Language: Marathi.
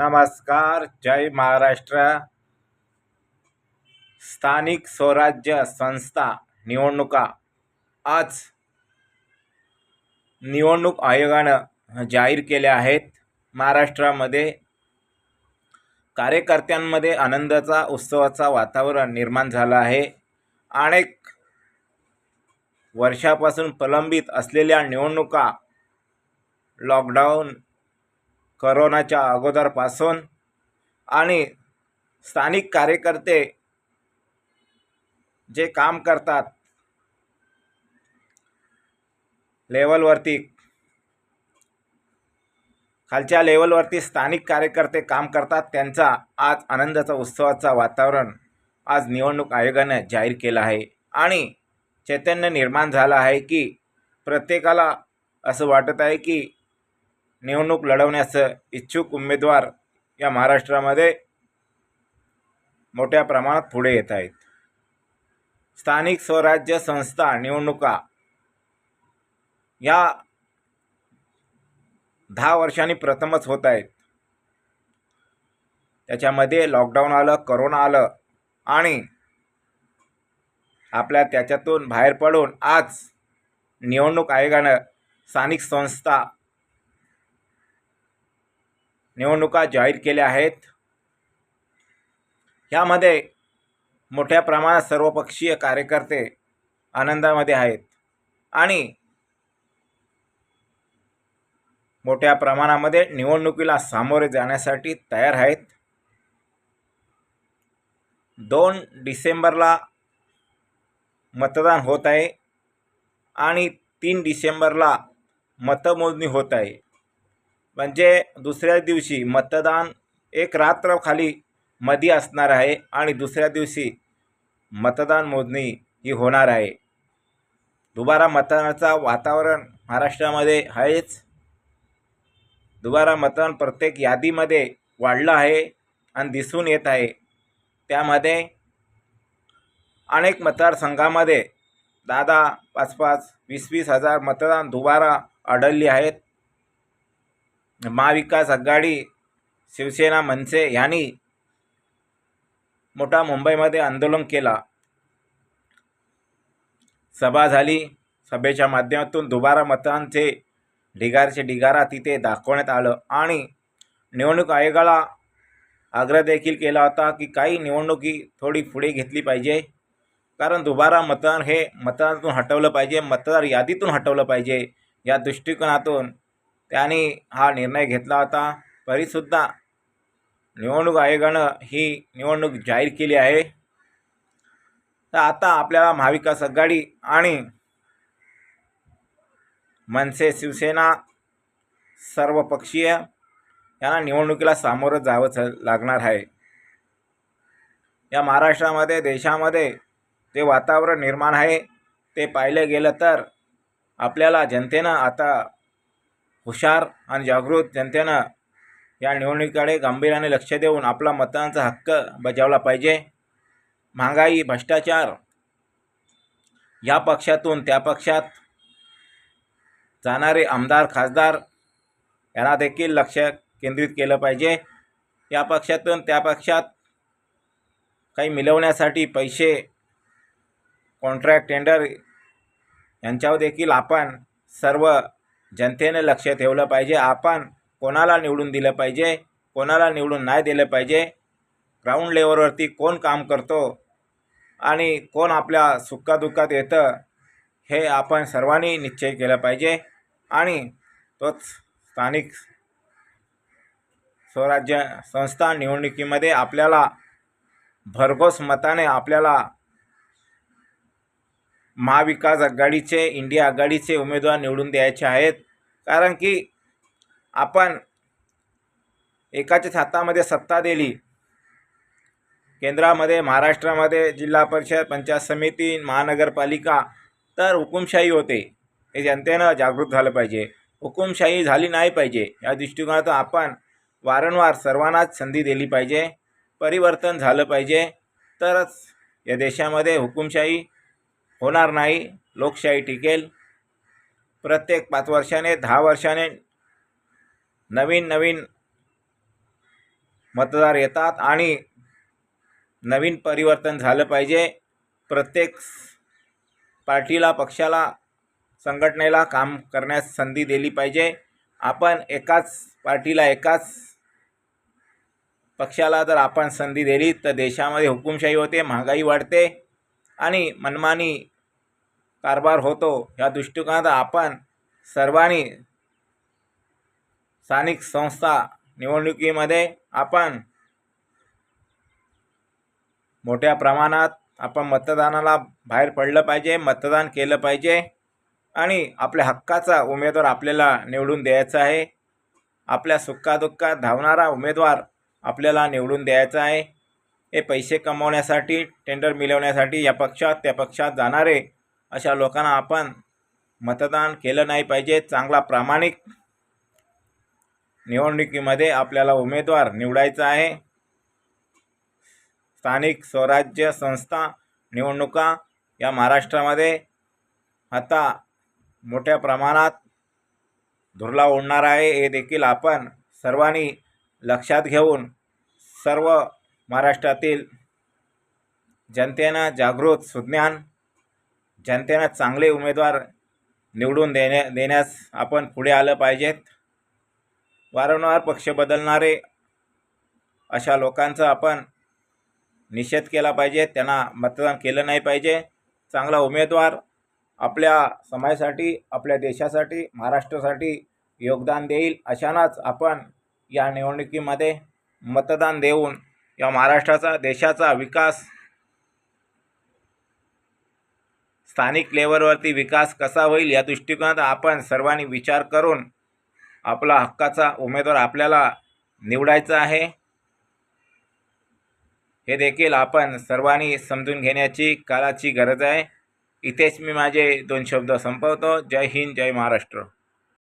नमस्कार जय महाराष्ट्र. स्थानिक स्वराज्य संस्था निवडणुका. आज निवडणूक आयोगानं जाहीर केल्या आहेत. महाराष्ट्रामध्ये कार्यकर्त्यांमध्ये आनंदाचा उत्सवाचा वातावरण निर्माण झालं आहे. अनेक वर्षापासून प्रलंबित असलेल्या निवडणुका लॉकडाऊन करोनाच्या अगोदरपासून. आणि स्थानिक कार्यकर्ते जे काम करतात लेवलवरती खालच्या लेवलवरती स्थानिक कार्यकर्ते काम करतात त्यांचा आज आनंदाचा उत्सवाचा वातावरण आज निवडणूक आयोगाने जाहीर केलं आहे. आणि चैतन्य निर्माण झालं आहे की प्रत्येकाला असं वाटत आहे की निवडणूक लढवण्यास इच्छुक उमेदवार या महाराष्ट्रामध्ये मोठ्या प्रमाणात पुढे येत आहेत. स्थानिक स्वराज्य संस्था निवडणुका या दहा वर्षांनी प्रथमच होत आहेत. त्याच्यामध्ये लॉकडाऊन आलं करोना आलं आणि आपल्या त्याच्यातून बाहेर पडून आज निवडणूक आयोगानं स्थानिक संस्था निवडणुका जाहीर केल्या आहेत. ह्यामध्ये मोठ्या प्रमाणात सर्वपक्षीय कार्यकर्ते आनंदामध्ये आहेत आणि मोठ्या प्रमाणामध्ये निवडणुकीला सामोरे जाण्यासाठी तयार आहेत. दोन डिसेंबरला मतदान होत आहे आणि तीन डिसेंबरला मतमोजणी होत आहे. म्हणजे दुसऱ्या दिवशी मतदान एक रात्र खाली मध्ये असणार आहे आणि दुसऱ्या दिवशी मतदान मोजणी ही होणार आहे. दुबारा मतदानाचा वातावरण महाराष्ट्रामध्ये आहेच. दुबारा मतदान प्रत्येक यादीमध्ये वाढलं आहे आणि दिसून येत आहे. त्यामध्ये अनेक मतदारसंघामध्ये दहा दहा पाच पाच वीस वीस हजार मतदान दुबारा आढळली आहेत. महाविकास आघाडी शिवसेना मनसे यांनी मोठा मुंबईमध्ये आंदोलन केला. सभा झाली. सभेच्या माध्यमातून दुबारा मतांचे ढिगारचे ढिगारा तिथे दाखवण्यात आलं आणि निवडणूक आयोगाला आग्रह देखील केला होता की काही निवडणुकी थोडी पुढे घेतली पाहिजे. कारण दुबारा मतदान हे मतदानातून हटवलं पाहिजे मतदार यादीतून हटवलं पाहिजे. या दृष्टिकोनातून त्यांनी हा निर्णय घेतला होता. तरीसुद्धा निवडणूक आयोगानं ही निवडणूक जाहीर केली आहे. तर आता आपल्याला महाविकास आघाडी आणि मनसे शिवसेना सर्वपक्षीय यांना निवडणुकीला सामोरं जावंच लागणार आहे. या महाराष्ट्रामध्ये देशामध्ये जे वातावरण निर्माण आहे ते पाहिलं गेलं तर आपल्याला जनतेनं आता हुशार आणि जागृत जनतेनं या निवडणुकीकडे गांभीर्याने लक्ष देऊन आपला मतदानाचा हक्क बजावला पाहिजे. महागाई भ्रष्टाचार या पक्षातून त्या पक्षात जाणारे आमदार खासदार यांना देखील लक्ष केंद्रित केलं पाहिजे. या पक्षातून त्या पक्षात काही मिळवण्यासाठी पैसे कॉन्ट्रॅक्ट टेंडर यांच्यावर देखील आपण सर्व जनतेने लक्ष ठेवलं पाहिजे. आपण कोणाला निवडून दिलं पाहिजे? कोणाला निवडून नाही दिलं पाहिजे? ग्राउंड लेवलवरती कोण काम करतो? आणि कोण आपल्या सुखादुःखात येतं? हे आपण सर्वांनी निश्चय केला पाहिजे. आणि तोच स्थानिक स्वराज्य संस्था निवडणुकीमध्ये आपल्याला भरघोस मताने आपल्याला महाविकास आघाडीचे इंडिया आघाडीचे उमेदवार निवडून द्यायचे आहेत. कारण की आपण एकाच्याच हातामध्ये सत्ता दिली. केंद्रामध्ये महाराष्ट्रामध्ये जिल्हा परिषद पंचायत समिती महानगरपालिका तर हुकुमशाही होते. हे जनतेनं जागृत झालं पाहिजे. हुकुमशाही झाली नाही पाहिजे. या दृष्टिकोनातून आपण वारंवार सर्वांनाच संधी दिली पाहिजे. परिवर्तन झालं पाहिजे. तरच या देशामध्ये हुकुमशाही होणार नाही. लोकशाही टिकेल. प्रत्येक पाच वर्षाने दहा वर्षाने नवीन नवीन मतदार येतात आणि नवीन परिवर्तन झालं पाहिजे. प्रत्येक पार्टीला पक्षाला संघटनेला काम करण्यास संधी दिली पाहिजे. आपण एकाच पार्टीला एकाच पक्षाला जर आपण संधी दिली तर देशामध्ये हुकुमशाही होते महागाई वाढते. आणि मनमानी कारभार होतो या दृष्टिकोनात आपण सर्वांनी स्थानिक संस्था निवडणुकीमध्ये आपण मोठ्या प्रमाणात आपण मतदानाला बाहेर पडलं पाहिजे मतदान केलं पाहिजे आणि आपल्या हक्काचा उमेदवार आपल्याला निवडून द्यायचा आहे. आपल्या सुखादुःखात धावणारा उमेदवार आपल्याला निवडून द्यायचा आहे. हे पैसे कमवण्यासाठी टेंडर मिळवण्यासाठी या पक्षात त्या पक्षात जाणारे. अशा लोकांना आपण मतदान केलं नाही पाहिजे. चांगला प्रामाणिक निवडणुकीमध्ये आपल्याला उमेदवार निवडायचा आहे. स्थानिक स्वराज्य संस्था निवडणुका या महाराष्ट्रामध्ये आता मोठ्या प्रमाणात धुरला ओढणार आहे. हे देखील आपण सर्वांनी लक्षात घेऊन सर्व महाराष्ट्रातील जनतेनं जागृत सुज्ञान जनतेनं चांगले उमेदवार निवडून देण्या देण्यास आपण पुढे आलं पाहिजेत. वारंवार पक्ष बदलणारे अशा लोकांचा आपण निषेध केला पाहिजे. त्यांना मतदान केलं नाही पाहिजे. चांगला उमेदवार आपल्या समाजासाठी आपल्या देशासाठी महाराष्ट्रासाठी योगदान देईल अशानाच आपण या निवडणुकीमध्ये मतदान देऊन या महाराष्ट्राचा देशाचा विकास स्थानिक लेवलवरती विकास कसा होईल या दृष्टिकोनात आपण सर्वांनी विचार करून आपला हक्काचा उमेदवार आपल्याला निवडायचा आहे. हे देखील आपण सर्वांनी समजून घेण्याची काळाची गरज आहे. इथेच मी माझे दोन शब्द संपवतो. जय हिंद जय महाराष्ट्र.